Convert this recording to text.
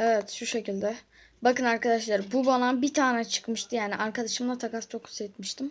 Evet şu şekilde. Bakın arkadaşlar bu bana bir tane çıkmıştı. Yani arkadaşımla takas dokusu etmiştim.